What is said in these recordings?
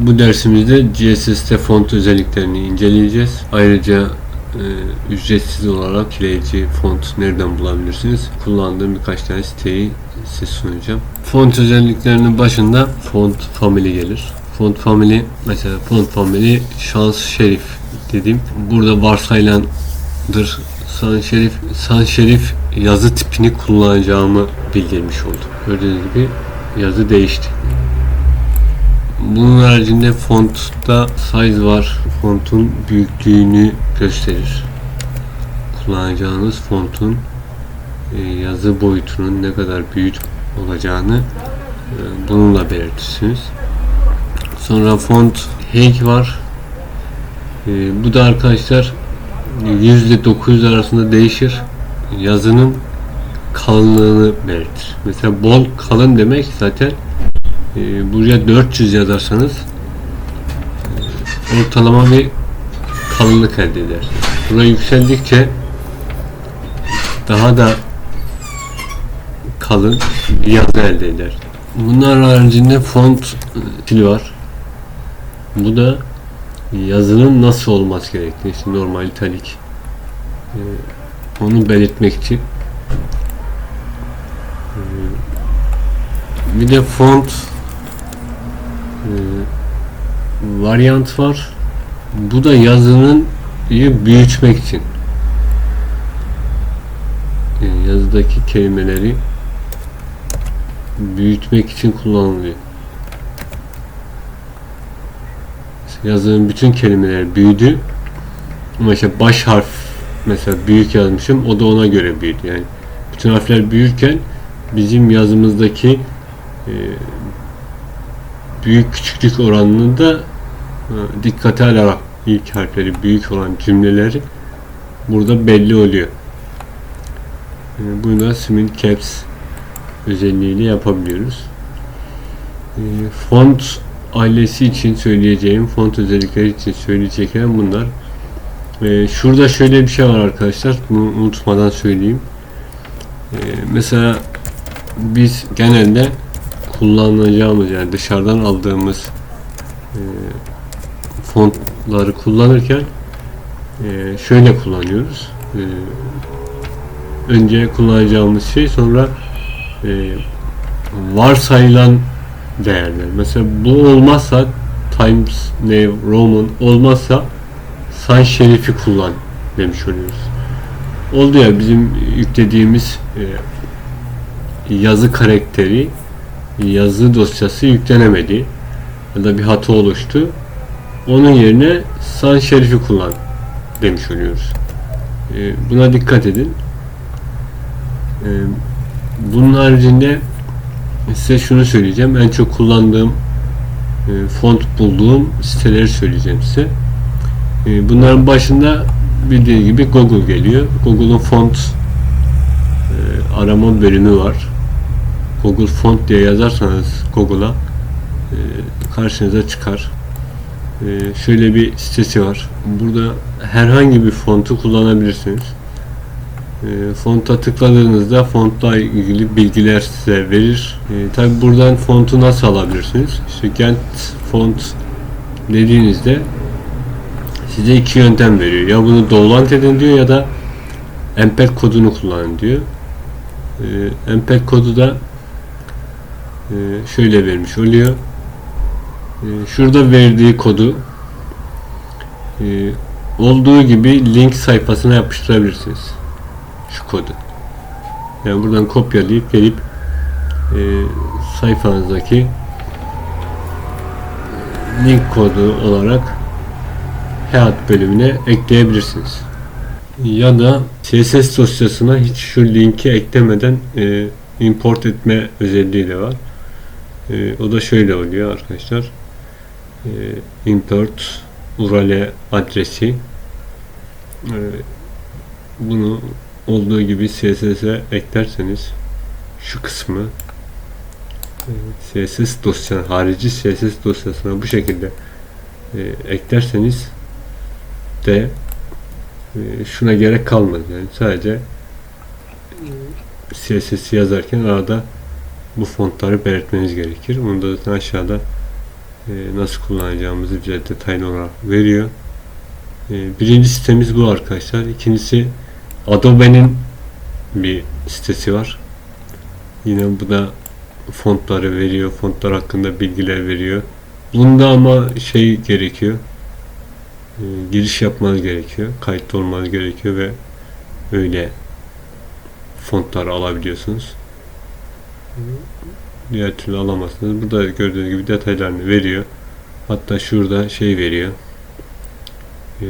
Bu dersimizde CSS'te font özelliklerini inceleyeceğiz. Ayrıca e, ücretsiz olarak etkileyici font nereden bulabilirsiniz? Kullandığım birkaç tane siteyi size sunacağım. Font özelliklerinin başında font family gelir. Font family mesela font family şans şerif dedim. Burada varsayılandır. Sans şerif, sans şerif yazı tipini kullanacağımı bildirmiş oldum. Gördüğünüz gibi yazı değişti. Bunun haricinde fontta size var. Fontun büyüklüğünü gösterir. Kullanacağınız fontun e, yazı boyutunun ne kadar büyük olacağını e, bununla belirtirsiniz. Sonra font height var. E, bu da arkadaşlar %900 arasında değişir. Yazının kalınlığını belirtir. Mesela bol kalın demek zaten e, buraya 400 yazarsanız e, ortalama bir kalınlık elde eder. Buraya yükseldikçe daha da kalın bir yazı elde eder. Bunlar haricinde font e, stili var. Bu da yazının nasıl olması gerektiği. İşte normal italik. E, onu belirtmek için. Bir de font e, varyant var. Bu da yazının büyütmek için. E, yazıdaki kelimeleri büyütmek için kullanılıyor. Yazının bütün kelimeleri büyüdü. Ama işte baş harf mesela büyük yazmışım. O da ona göre büyüdü. Yani bütün harfler büyürken bizim yazımızdaki e, büyük küçüklük oranını da e, dikkate alarak ilk harfleri büyük olan cümleleri burada belli oluyor. E, bunu da small caps özelliğiyle yapabiliyoruz. E, font ailesi için söyleyeceğim, font özellikleri için söyleyeceklerim bunlar. Şurada şöyle bir şey var arkadaşlar, bunu unutmadan söyleyeyim. Mesela biz genelde kullanacağımız yani dışarıdan aldığımız e, fontları kullanırken e, şöyle kullanıyoruz. E, önce kullanacağımız şey sonra e, varsayılan değerler. Mesela bu olmazsa Times New Roman olmazsa sans şerifi kullan demiş oluyoruz. Oldu ya bizim yüklediğimiz e, yazı karakteri yazı dosyası yüklenemedi ya da bir hata oluştu. Onun yerine sans şerifi kullan demiş oluyoruz. E, buna dikkat edin. E, bunun haricinde size şunu söyleyeceğim. En çok kullandığım e, font bulduğum siteleri söyleyeceğim size. E, bunların başında bildiğiniz gibi Google geliyor. Google'un font e, arama bölümü var. Google Font diye yazarsanız Google'a e, karşınıza çıkar. E, şöyle bir sitesi var. Burada herhangi bir fontu kullanabilirsiniz. E, fonta tıkladığınızda fontla ilgili bilgiler size verir. Tabi buradan fontu nasıl alabilirsiniz? İşte Gent font dediğinizde size iki yöntem veriyor. Ya bunu download edin diyor ya da MPEG kodunu kullanın diyor. E, MPEG kodu da şöyle vermiş oluyor. E, şurada verdiği kodu e, olduğu gibi link sayfasına yapıştırabilirsiniz. Şu kodu. Yani buradan kopyalayıp gelip sayfanızdaki link kodu olarak hayat bölümüne ekleyebilirsiniz. Ya da CSS dosyasına hiç şu linki eklemeden e, import etme özelliği de var. E, o da şöyle oluyor arkadaşlar. E, import URL adresi e, bunu olduğu gibi CSS'e eklerseniz şu kısmı e, CSS dosyanın harici CSS dosyasına bu şekilde e, eklerseniz de e, şuna gerek kalmaz yani sadece CSS yazarken arada bu fontları belirtmeniz gerekir. Onu da zaten aşağıda e, nasıl kullanacağımızı bize detaylı olarak veriyor. E, birinci sitemiz bu arkadaşlar. İkincisi Adobe'nin bir sitesi var. Yine bu da fontları veriyor. Fontlar hakkında bilgiler veriyor. Bunda ama şey gerekiyor. E, giriş yapmanız gerekiyor. Kayıtlı olmanız gerekiyor ve öyle fontlar alabiliyorsunuz. Diğer türlü alamazsınız. Burada gördüğünüz gibi detaylarını veriyor. Hatta şurada şey veriyor. Ee,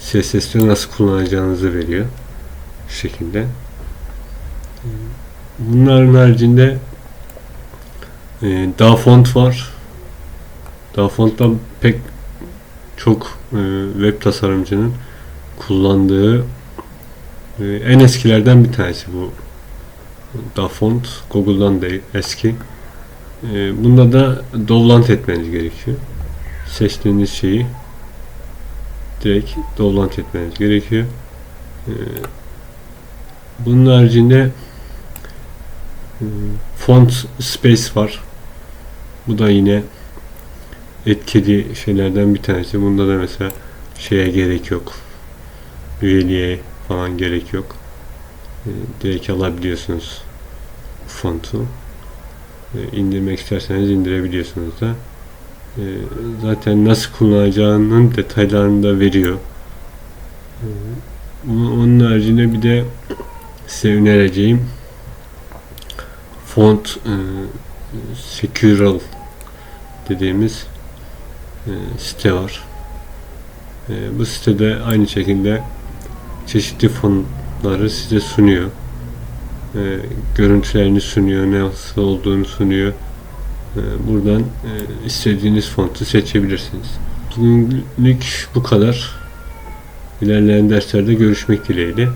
CSS'de nasıl kullanacağınızı veriyor. Şu şekilde. Bunların haricinde e, DaFont var. DaFont'ta pek çok e, web tasarımcının kullandığı e, en eskilerden bir tanesi bu DaFont. Google'dan da eski. E, bunda da download etmeniz gerekiyor. Seçtiğiniz şeyi direkt download etmeniz gerekiyor. E, bunun haricinde e, font space var. Bu da yine etkili şeylerden bir tanesi. Bunda da mesela şeye gerek yok. Üyeliğe falan gerek yok. E, direkt alabiliyorsunuz fontu. E, indirmek isterseniz indirebiliyorsunuz da. E, zaten nasıl kullanacağının detaylarını da veriyor. Onun haricinde bir de size önereceğim font secural dediğimiz site var. Bu sitede aynı şekilde çeşitli fonları size sunuyor. E, görüntülerini sunuyor, nasıl olduğunu sunuyor. E, buradan e, istediğiniz fontu seçebilirsiniz. Bugünlük bu kadar. İlerleyen derslerde görüşmek dileğiyle.